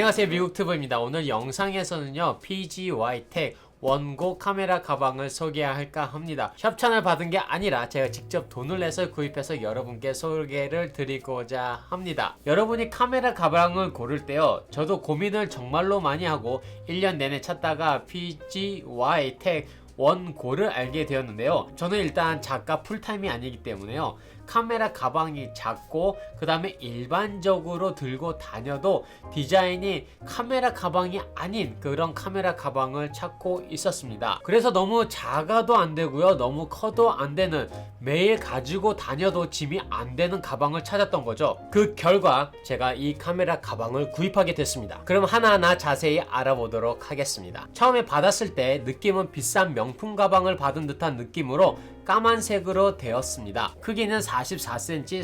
안녕하세요 미국튜브입니다 오늘 영상에서는요 PGY-TEC 원고 카메라 가방을 소개할까 합니다 협찬을 받은 게 아니라 제가 직접 돈을 내서 구입해서 여러분께 소개를 드리고자 합니다 여러분이 카메라 가방을 고를 때요 저도 고민을 정말로 많이 하고 1년 내내 찾다가 PGY-TEC 원고를 알게 되었는데요. 저는 일단 작가 풀타임이 아니기 때문에요. 카메라 가방이 작고 그 다음에 일반적으로 들고 다녀도 디자인이 카메라 가방이 아닌 그런 카메라 가방을 찾고 있었습니다. 그래서 너무 작아도 안 되고요. 너무 커도 안 되는 매일 가지고 다녀도 짐이 안 되는 가방을 찾았던 거죠. 그 결과 제가 이 카메라 가방을 구입하게 됐습니다. 그럼 하나하나 자세히 알아보도록 하겠습니다. 처음에 받았을 때 느낌은 비싼 명품 가방을 받은 듯한 느낌으로 까만색으로 되었습니다. 크기는 44cm,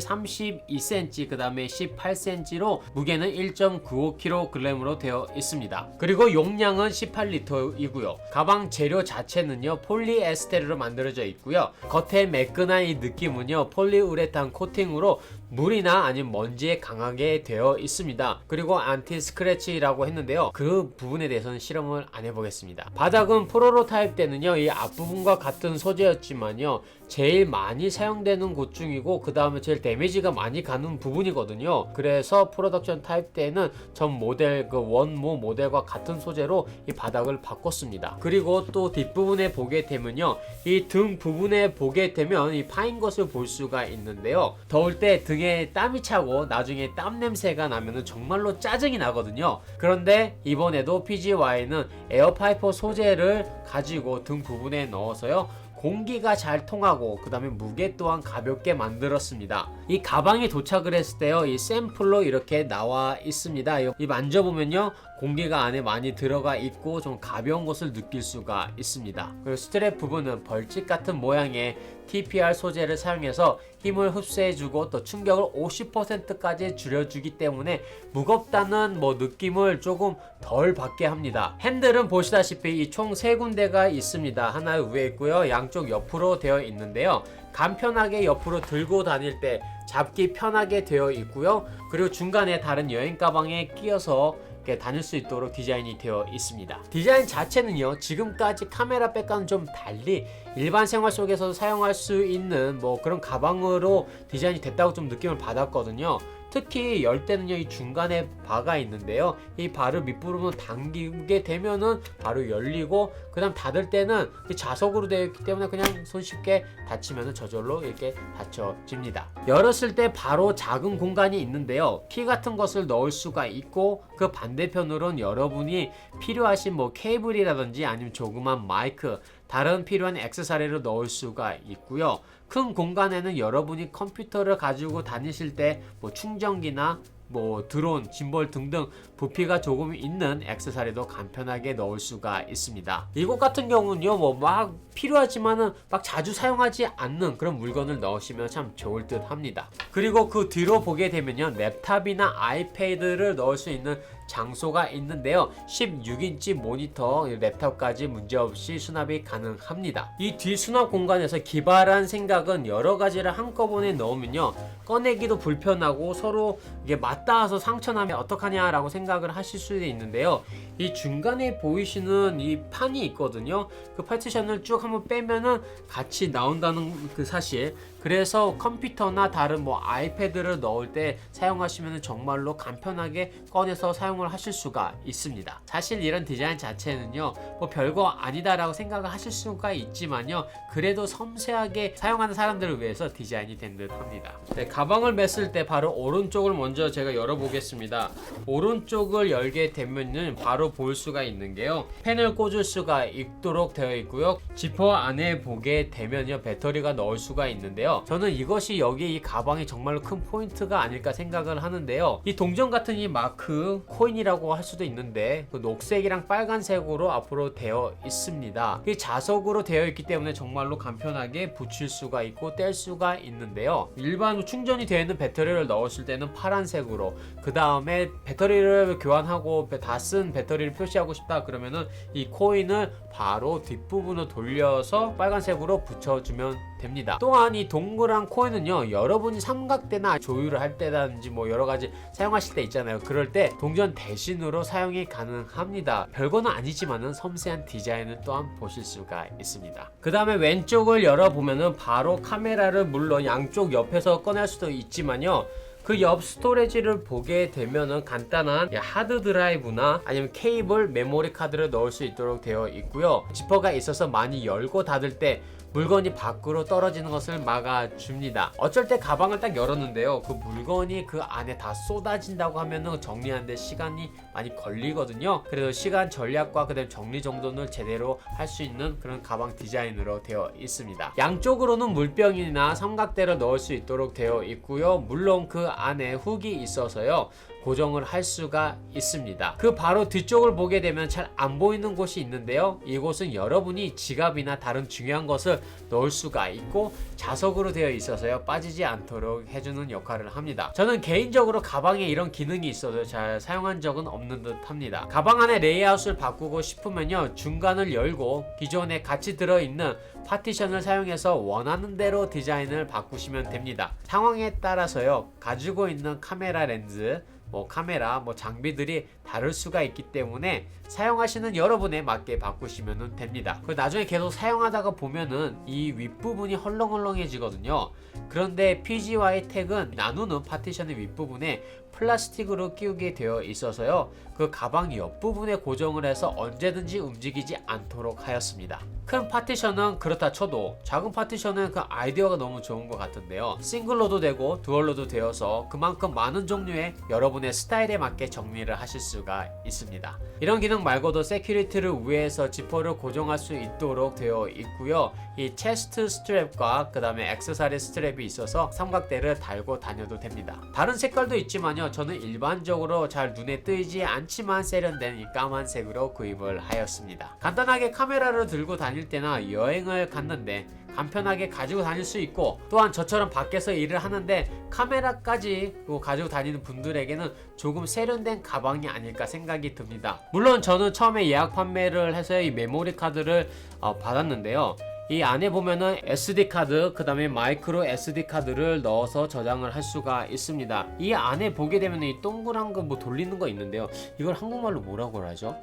32cm, 그 다음에 18cm로 무게는 1.95kg으로 되어 있습니다. 그리고 용량은 18리터이고요. 가방 재료 자체는요 폴리에스테르로 만들어져 있고요. 겉에 매끈한 이 느낌은요 폴리우레탄 코팅으로 물이나 아니면 먼지에 강하게 되어 있습니다. 그리고 안티 스크래치라고 했는데요. 그 부분에 대해서는 실험을 안 해보겠습니다. 바닥은 프로토타입 때는요, 이 앞부분과 같은 소재였지만요, 제일 많이 사용되는 곳 중이고, 그 다음에 제일 데미지가 많이 가는 부분이거든요. 그래서 프로덕션 타입 때는 전 모델, 그 원모 모델과 같은 소재로 이 바닥을 바꿨습니다. 그리고 또 뒷부분에 보게 되면요, 이 등 부분에 보게 되면 이 파인 것을 볼 수가 있는데요. 더울 때등 에 땀이 차고 나중에 땀 냄새가 나면 정말로 짜증이 나거든요. 그런데 이번에도 PGY는 에어파이퍼 소재를 가지고 등 부분에 넣어서요. 공기가 잘 통하고 그 다음에 무게 또한 가볍게 만들었습니다. 이 가방이 도착을 했을 때요. 이 샘플로 이렇게 나와 있습니다. 이 만져보면요. 공기가 안에 많이 들어가 있고 좀 가벼운 것을 느낄 수가 있습니다. 그리고 스트랩 부분은 벌집 같은 모양의 TPR 소재를 사용해서 힘을 흡수해주고 또 충격을 50%까지 줄여주기 때문에 무겁다는 뭐 느낌을 조금 덜 받게 합니다. 핸들은 보시다시피 이 총 세 군데가 있습니다. 하나 위에 있고요. 양쪽 옆으로 되어 있는데요. 간편하게 옆으로 들고 다닐 때 잡기 편하게 되어 있고요. 그리고 중간에 다른 여행 가방에 끼어서 이렇게 다닐 수 있도록 디자인이 되어 있습니다. 디자인 자체는요, 지금까지 카메라 백과는 좀 달리 일반 생활 속에서 사용할 수 있는 뭐 그런 가방으로 디자인이 됐다고 좀 느낌을 받았거든요. 특히 열 때는요 이 중간에 바가 있는데요. 이 바를 밑부분을 당기게 되면은 바로 열리고 그 다음 닫을 때는 이 자석으로 되어 있기 때문에 그냥 손쉽게 닫히면은 저절로 이렇게 닫혀집니다. 열었을 때 바로 작은 공간이 있는데요. 키 같은 것을 넣을 수가 있고 그 반대편으로는 여러분이 필요하신 뭐 케이블이라든지 아니면 조그만 마이크 다른 필요한 액세서리를 넣을 수가 있고요. 큰 공간에는 여러분이 컴퓨터를 가지고 다니실 때 뭐 충전기나 뭐 드론, 짐벌 등등 부피가 조금 있는 액세서리도 간편하게 넣을 수가 있습니다. 이곳 같은 경우는요, 뭐 막 필요하지만은 막 자주 사용하지 않는 그런 물건을 넣으시면 참 좋을 듯 합니다. 그리고 그 뒤로 보게 되면요, 랩탑이나 아이패드를 넣을 수 있는 장소가 있는데요. 16인치 모니터 랩탑까지 문제없이 수납이 가능합니다. 이 뒤 수납 공간에서 기발한 생각은 여러 가지를 한꺼번에 넣으면요. 꺼내기도 불편하고 서로 이게 맞 닿아서 상처나면 어떡하냐라고 생각을 하실 수도 있는데요. 이 중간에 보이시는 이 판이 있거든요. 그 파티션을 쭉 한번 빼면은 같이 나온다는 그 사실. 그래서 컴퓨터나 다른 뭐 아이패드를 넣을 때 사용하시면 정말로 간편하게 꺼내서 사용을 하실 수가 있습니다. 사실 이런 디자인 자체는요, 뭐 별거 아니다라고 생각을 하실 수가 있지만요, 그래도 섬세하게 사용하는 사람들을 위해서 디자인이 된 듯 합니다. 네, 가방을 맸을 때 바로 오른쪽을 먼저 제가 열어보겠습니다. 오른쪽을 열게 되면은 바로 볼 수가 있는 게요, 펜을 꽂을 수가 있도록 되어 있고요, 지퍼 안에 보게 되면요, 배터리가 넣을 수가 있는데요. 저는 이것이 여기 이 가방이 정말로 큰 포인트가 아닐까 생각을 하는데요. 이 동전 같은 이 마크 코인이라고 할 수도 있는데 그 녹색이랑 빨간색으로 앞으로 되어 있습니다. 이 자석으로 되어 있기 때문에 정말로 간편하게 붙일 수가 있고 뗄 수가 있는데요. 일반 충전이 되어 있는 배터리를 넣었을 때는 파란색으로 그 다음에 배터리를 교환하고 다 쓴 배터리를 표시하고 싶다 그러면은 이 코인을 바로 뒷부분으로 돌려서 빨간색으로 붙여주면 됩니다. 또한 이 동그란 코인은요 여러분이 삼각대나 조율을 할 때라든지 뭐 여러 가지 사용하실 때 있잖아요. 그럴 때 동전 대신으로 사용이 가능합니다. 별거는 아니지만은 섬세한 디자인을 또한 보실 수가 있습니다. 그 다음에 왼쪽을 열어보면은 바로 카메라를 물론 양쪽 옆에서 꺼낼 수도 있지만요. 그 옆 스토리지를 보게 되면은 간단한 하드 드라이브나 아니면 케이블 메모리 카드를 넣을 수 있도록 되어 있고요. 지퍼가 있어서 많이 열고 닫을 때 물건이 밖으로 떨어지는 것을 막아줍니다. 어쩔 때 가방을 딱 열었는데요. 그 물건이 그 안에 다 쏟아진다고 하면은 정리하는데 시간이 많이 걸리거든요. 그래서 시간 전략과 그다음 정리 정돈을 제대로 할 수 있는 그런 가방 디자인으로 되어 있습니다. 양쪽으로는 물병이나 삼각대를 넣을 수 있도록 되어 있고요. 물론 그 안에 훅이 있어서요. 고정을 할 수가 있습니다. 그 바로 뒤쪽을 보게 되면 잘 안 보이는 곳이 있는데요. 이곳은 여러분이 지갑이나 다른 중요한 것을 넣을 수가 있고 자석으로 되어 있어서요. 빠지지 않도록 해주는 역할을 합니다. 저는 개인적으로 가방에 이런 기능이 있어도 잘 사용한 적은 없는 듯 합니다. 가방 안에 레이아웃을 바꾸고 싶으면요. 중간을 열고 기존에 같이 들어있는 파티션을 사용해서 원하는 대로 디자인을 바꾸시면 됩니다. 상황에 따라서요. 가지고 있는 카메라 렌즈 뭐 카메라, 뭐 장비들이 다를 수가 있기 때문에 사용하시는 여러분에 맞게 바꾸시면 됩니다. 그 나중에 계속 사용하다가 보면은 이 윗부분이 헐렁헐렁해지거든요. 그런데 PGY 택은 나누는 파티션의 윗부분에 플라스틱으로 끼우게 되어 있어서요. 그 가방 옆부분에 고정을 해서 언제든지 움직이지 않도록 하였습니다. 큰 파티션은 그렇다 쳐도 작은 파티션은 그 아이디어가 너무 좋은 것 같은데요. 싱글로도 되고 듀얼로도 되어서 그만큼 많은 종류의 여러분의 스타일에 맞게 정리를 하실 수가 있습니다. 이런 기능 말고도 세큐리티를 위해서 지퍼를 고정할 수 있도록 되어 있고요. 이 체스트 스트랩과 그 다음에 액세서리 스트랩이 있어서 삼각대를 달고 다녀도 됩니다. 다른 색깔도 있지만요. 저는 일반적으로 잘 눈에 띄지 않지만 세련된 이 까만색으로 구입을 하였습니다. 간단하게 카메라를 들고 다닐 때나 여행을 갔는데 간편하게 가지고 다닐 수 있고 또한 저처럼 밖에서 일을 하는데 카메라까지 뭐 가지고 다니는 분들에게는 조금 세련된 가방이 아닐까 생각이 듭니다. 물론 저는 처음에 예약 판매를 해서 이 메모리 카드를 어, 받았는데요. 이 안에 보면은 SD 카드, 그 다음에 마이크로 SD 카드를 넣어서 저장을 할 수가 있습니다. 이 안에 보게 되면 이 동그란 거 뭐 돌리는 거 있는데요. 이걸 한국말로 뭐라고 하죠?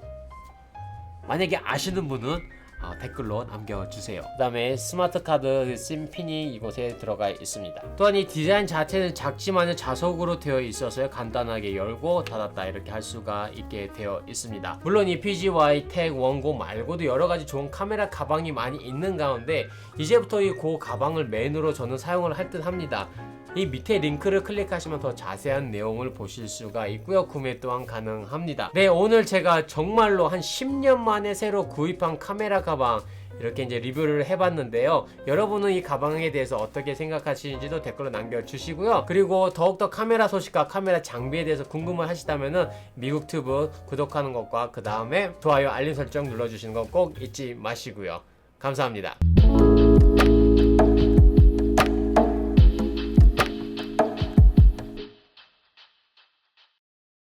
만약에 아시는 분은 어, 댓글로 남겨주세요. 그 다음에 스마트 카드 심 핀이 이곳에 들어가 있습니다. 또한 이 디자인 자체는 작지만 자석으로 되어 있어서 간단하게 열고 닫았다 이렇게 할 수가 있게 되어 있습니다. 물론 이 PGY 택 원고 말고도 여러 가지 좋은 카메라 가방이 많이 있는 가운데 이제부터 이 고 가방을 메인으로 저는 사용을 할 듯 합니다. 이 밑에 링크를 클릭하시면 더 자세한 내용을 보실 수가 있고요. 구매 또한 가능합니다. 네, 오늘 제가 정말로 한 10년 만에 새로 구입한 카메라 가방 이렇게 이제 리뷰를 해봤는데요. 여러분은 이 가방에 대해서 어떻게 생각하시는지도 댓글로 남겨주시고요. 그리고 더욱더 카메라 소식과 카메라 장비에 대해서 궁금을 하시다면은 미국 튜브 구독하는 것과 그 다음에 좋아요 알림 설정 눌러주시는 거 꼭 잊지 마시고요. 감사합니다.